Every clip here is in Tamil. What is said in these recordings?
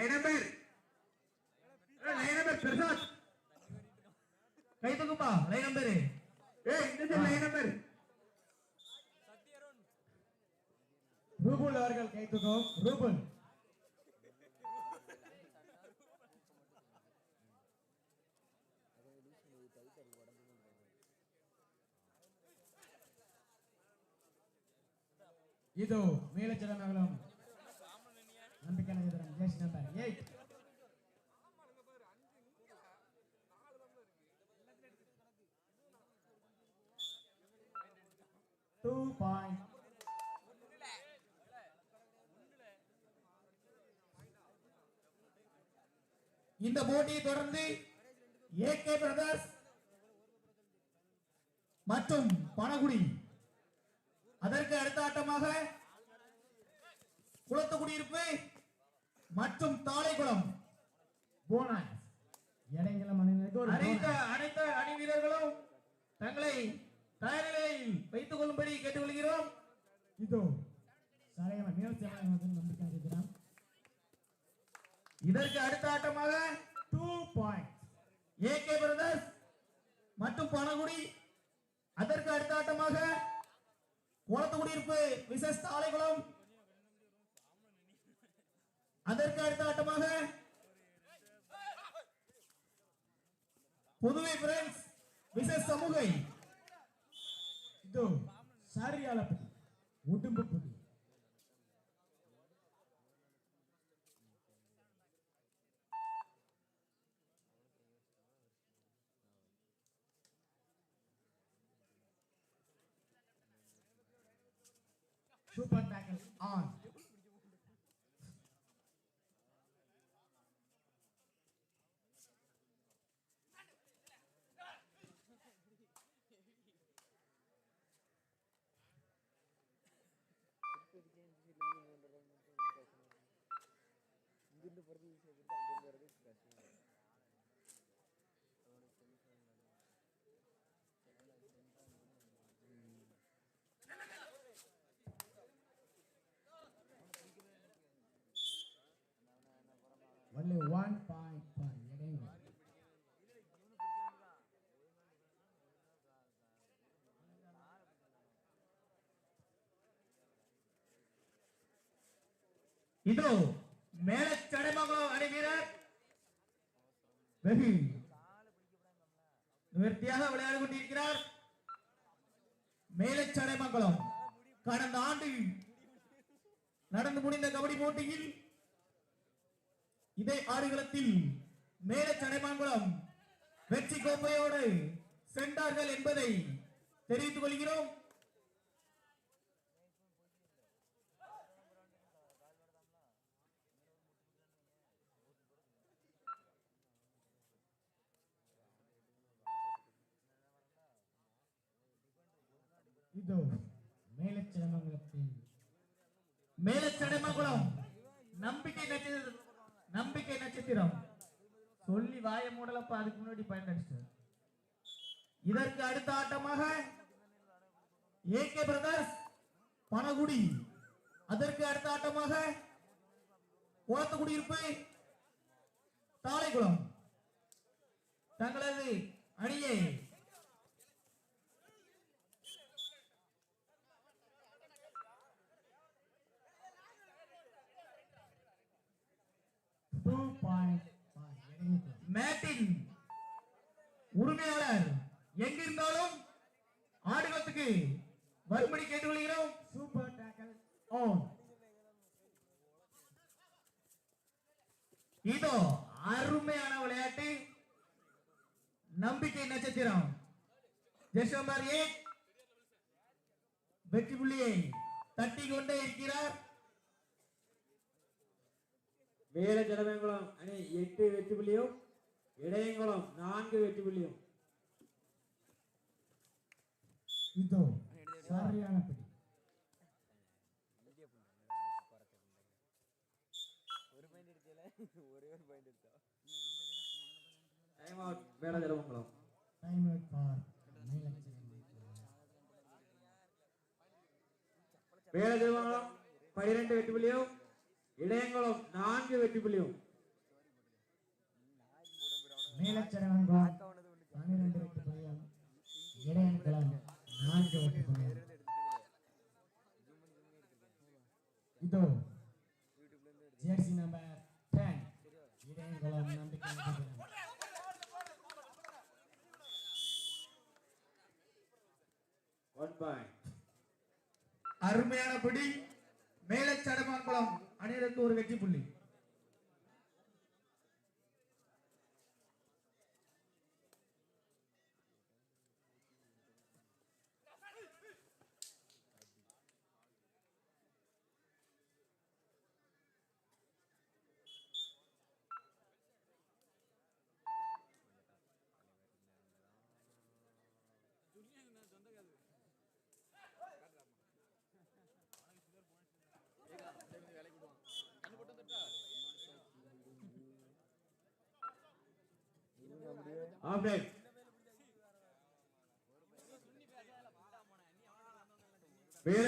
Line number line number Prasad கை தூக்குப்பா லைன் ஏய் இந்த லைன் நம்பர் ரூபுல் அவர்கள் கை தூக்கும். ரூபுல். ಇದು இந்த போட்டியை தொடர்ந்து ஏ கே பிரதர்ஸ் மற்றும் பனகுடி. அதற்கு அடுத்த ஆட்டமாக குளத்துக்குடியிருப்பு மற்றும் தாளைக்குளம் போனஸ் அனைத்து அணி வீரர்களும் தங்களை தயார் வைத்துக் கொள்ளும்படி கேட்டுக்கொள்கிறோம். இதோ இதற்கு அடுத்த ஆட்டமாக two point A K brothers மற்றும் பணகுடி. அதற்கு அடுத்த ஆட்டமாக கோலத்து குடியிருப்பு விசேஷ ஆலைகுளம் அதற்கு அடுத்த ஆட்டமாக புதுவை பிரெண்ட்ஸ் விசஸ் சமூகை ಇದು ಸಾರಿಯಾಲಪತಿ ಉಡುಂಬಪುಡಿ ಸೂಪರ್ ಟ್ಯಾಕಲ್ யூஸ் வச்சுருக்கு அப்படிங்கிறது பிரச்சனை ஒன்லி இதோ மேல சடைமங்கலம் அணி வீரர் வெகு. நிவர்த்தியாக விளையாடி கொண்டிருக்கிறார். மேலச்சடைமங்கலம் கடந்த ஆண்டு நடந்து முடிந்த கபடி போட்டியில் இதே ஆடுகளத்தில் மேலச்சடைமங்கலம் வெற்றி கோப்பையோடு சென்றார்கள் என்பதை தெரிவித்துக் கொள்கிறோம். இதோ மேலச்சடமங்கலத்தில். மேலச்சடமங்குளம் நம்பிக்கை நட்சத்திரம் நம்பிக்கை நட்சத்திரம். சொல்லி வாய மூடலப்ப அதுக்கு முன்னாடி பயன்படுத்த இதற்கு அடுத்த ஆட்டமாக ஏ கே பிரதர்ஸ் பனகுடி. அதற்கு அடுத்த ஆட்டமாக குளத்துக்குடியிருப்பு தாளைக்குளம். தங்களது அணியை உரிமையாளர் எங்கிருந்தாலும் ஆடுகளத்துக்கு மறுபடி கேட்டுக்கொள்கிறோம். Super oh. இதோ அருமையான விளையாட்டு. நம்பிக்கை நட்சத்திரம். ஜெசம்பர் வெற்றி புள்ளியை தட்டி கொண்டே இருக்கிறார். வேற ஜலமேங்குளம் அணி எட்டு வெற்றி புள்ளியும் இடையங்குளம் நான்கு வெற்றி புள்ளியும். ಇದು ಸಾರಿಯಾನ ಪಡಿ டைம் அவுட் வேல Jalamangalam time out for Melachalamangala வேல ஜலமங்கலம் பனிரெண்டு வெற்றி புள்ளியும் இடையங்குளம் நான்கு வெற்றி புள்ளியும் மேலச்சரவங்குளம் பன்னிரண்டு வெற்றி புள்ளியும் Idaiyankulam jersey number ten Idayankulam நம்பிக்கை நட்சத்திரம் ஒன் பாயிண்ட் அருமையான பிடி. மேலச்சடமான்குளம் அணியிற்கு ஒரு வெற்றி புள்ளி.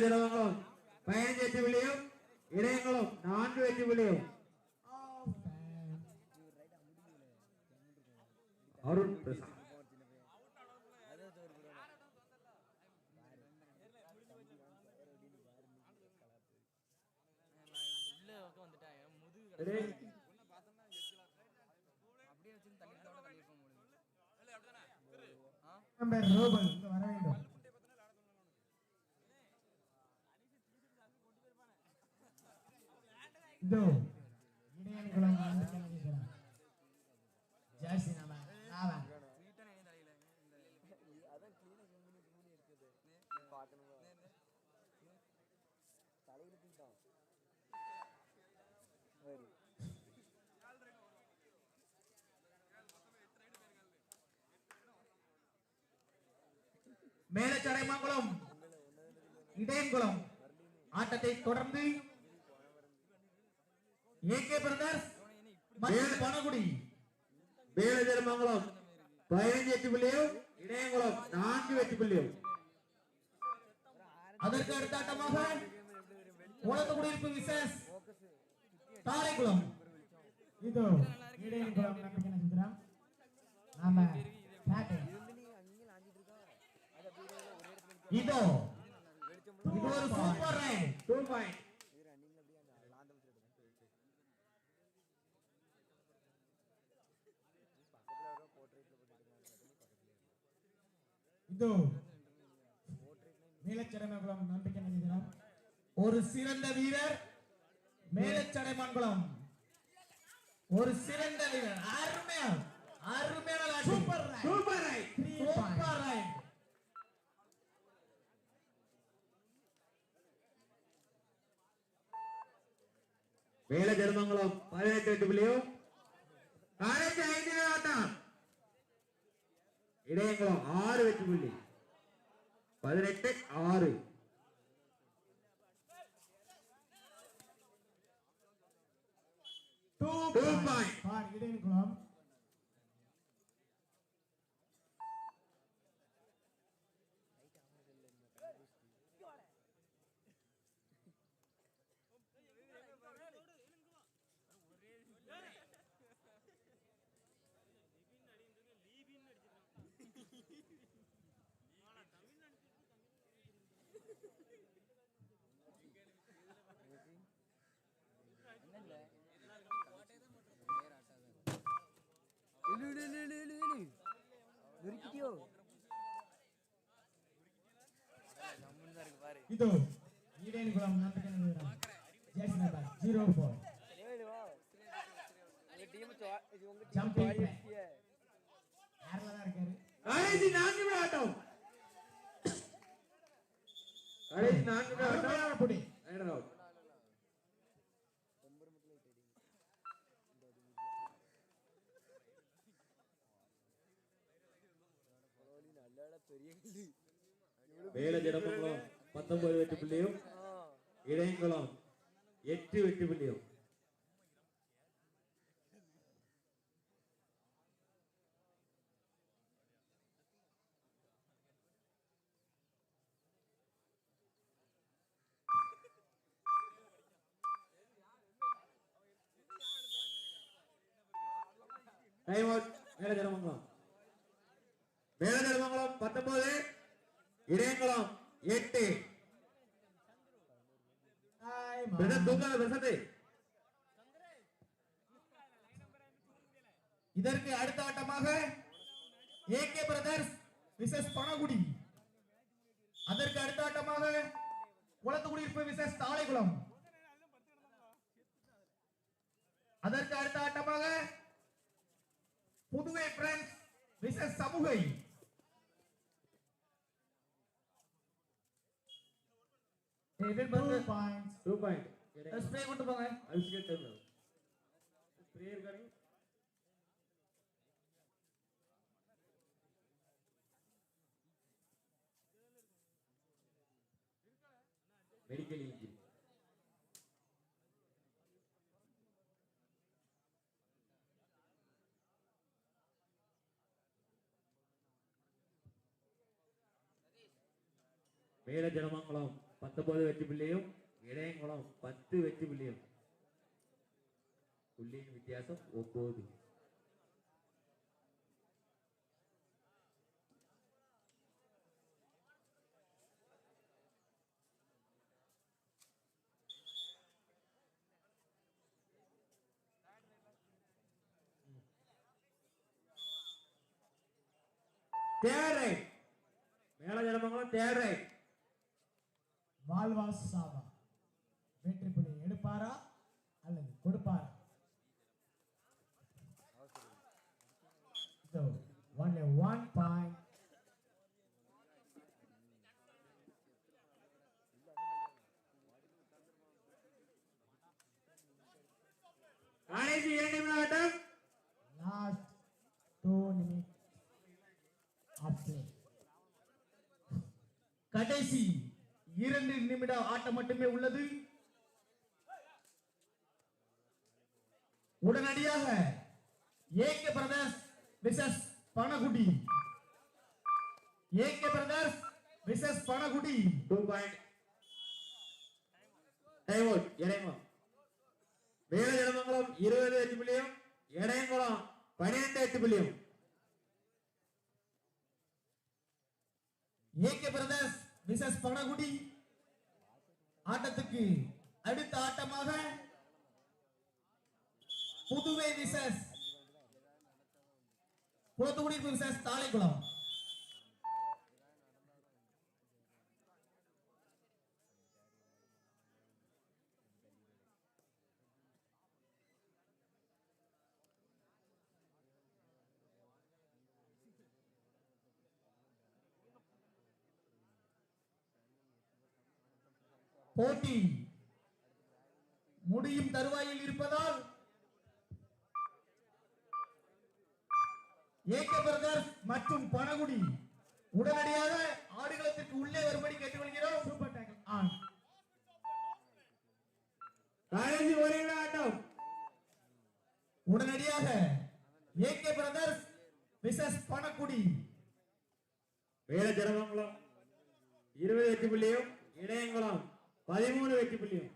ஜலமங்கலம் பதினஞ்சு வெற்றி புள்ளியும் இடையங்குளம் நான்கு வெற்றி புள்ளியும் அருண் நம்பர் ரூபல் வர வேண்டும் இதோ மேலச்சடைமாங்குளம் இடையன்குளம். ஆட்டத்தை தொடர்ந்து ஏகே பிரதர்ஸ் வேல ஜலமங்கலம் பதினஞ்சு வெற்றி புள்ளியும் இடையங்குளம் நான்கு வெற்றி புள்ளியும். அதற்கு அடுத்த ஆட்டமாக உலக குடியிருப்பு விசேஷ் தாரைக்குளம். இதோ இடையன்குளம் நம்பிக்கை இதோ இது ஒரு சூப்பர் ரைட் டூ பாயிண்ட் இது நம்பிக்கை நட்சத்திரம் ஒரு சிறந்த வீரர் மேலச்சடைமான்குளம் ஒரு சிறந்த வீரர் அருமையா அருமையான super super right super right வேல ஜலமங்கலம் பதினெட்டு வெற்றி புள்ளியும் கடைசி ஐந்து நிமிட ஆட்டம் இடையங்குளம் ஆறு வெற்றி புள்ளி பதினெட்டு ஆறு டூ Two point. ஃபார் நொறுக்கிட்டியோ? இதோ இடையன்குளம் நம்பிக்கை நட்சத்திரம் ஜெர்சி நம்பர் ஜீரோ ஃபோர் ஏய், வா. தான் இருக்காரு நான்கு ஆட்டம் கடைசி நான்கு புடி அவுட். வேல ஜலமங்கலம் பத்தொன்பது வெற்றி புள்ளியும். இடையங்குளம் எட்டு வெற்றி புள்ளியும் டைம் அவுட் மேல ஜனமங்கலம் மேல ஜனமங்கலம் பத்தொன்பது இடையங்குளம் எட்டு இதற்கு அடுத்த ஆட்டமாக ஏகே பிரதர்ஸ் விசஸ் பனகுடி அதற்கு அடுத்த ஆட்டமாக குளத்துக்குடியிருப்பு விசஸ் தாளைக்குளம். அதற்கு அடுத்த ஆட்டமாக புதுவை பிரெண்ட்ஸ் விசஸ் சமூகை Two points. Two point spray கொண்டு போங்க அபிஷேக் டைம் ஸ்ப்ரே இருக்காரு மெடிக்கல் இன்ஜின் மேல ஜனமங்கலம் பத்தொன்பது வெற்றி பிள்ளையும் இடையங்குளம் பத்து வெற்றி பிள்ளையும். புள்ளியின் வித்தியாசம் ஒன்பது. தேரை. மேல ஜனமங்கலம் தேரை. வாழ்வா சாவா வெற்றி புள்ளி எடுப்பாரா அல்லது கொடுப்பாரா So, only one point. கடைசி இரண்டு நிமிட two minutes of play. கடைசி இரண்டு நிமிட ஆட்டம் மட்டுமே உள்ளது. உடனடியாக ஏகே பிரதர்ஸ் விசஸ் Panagudi. A K brothers versus Panagudi. Two point time out Idayankulam மேல ஜனமங்கலம் இருபது வெற்றி புள்ளியும் இடையங்குளம் பன்னிரெண்டு வெற்றி புள்ளியும். ஏகே பிரதர்ஸ் விசஸ் பனகுடி. ஆட்டத்துக்கு அடுத்த ஆட்டமாக புதுவை விசஸ். குளத்துக்குடி விசஸ் தாளைக்குளம் போட்டி முடியும் தருவாயில் இருப்பதால் ஏக பிரதர்ஸ் மற்றும் பனகுடி உடனடியாக ஆடுகளத்திற்கு உள்ளே வரும்படி கேட்டுக்கொள்கிறோம். Super tackle. on. கடைசி ஒரு ஆட்டம். உடனடியாக ஏகே பிரதர்ஸ் விசஸ் பனகுடி. வேலை ஜனமங்கலம் இருபது எட்டு புள்ளியும் இடையங்குளம் பதிமூணு வெற்றி புள்ளியும்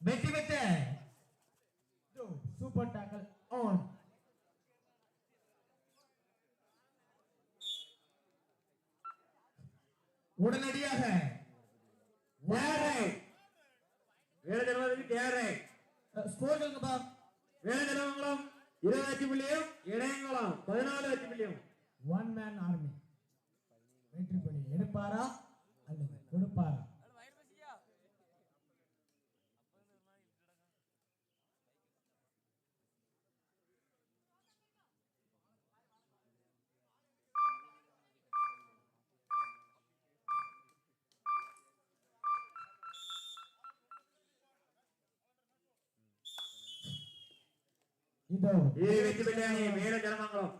வெற்றி பெற்ற Super tackle on. உடனடியாக தேரை மேல ஜனமங்கலத்துக்கு தேரை ஸ்கோர் சொல்லுங்கப்பா மேல ஜனமங்கலம் இருபது வெற்றி புள்ளியும் இடையங்குளம் புள்ளியும். One man army. வெற்றி புள்ளி எடுப்பாரா? அல்லது கொடுப்பாரா? இதோ இது வெற்றி பெற்ற அணி மேல ஜனமங்கலம்